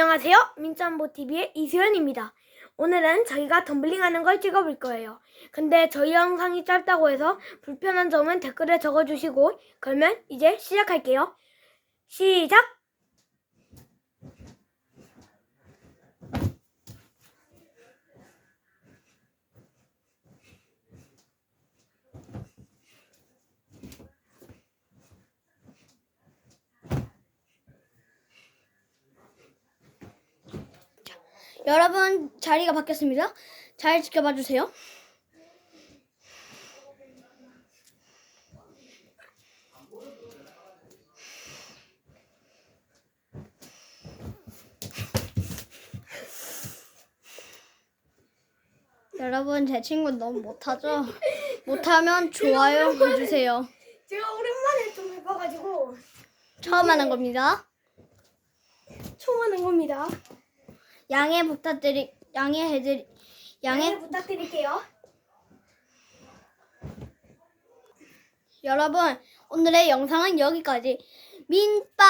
안녕하세요. 민짬보TV의 이수연입니다. 오늘은 저희가 덤블링 하는 걸 찍어볼 거예요. 근데 저희 영상이 짧다고 해서 불편한 점은 댓글에 적어주시고, 그러면 이제 시작할게요. 시작! 여러분 자리가 바뀌었습니다. 잘 지켜봐 주세요. 여러분 제 친구 너무 못하죠? 못하면 좋아요 해주세요. 제가 오랜만에 좀 해봐가지고, 처음 하는 겁니다. 처음 하는 겁니다. 양해 부탁드리 양해해드리 양해 양해 부탁드릴게요. 여러분 오늘의 영상은 여기까지 민빠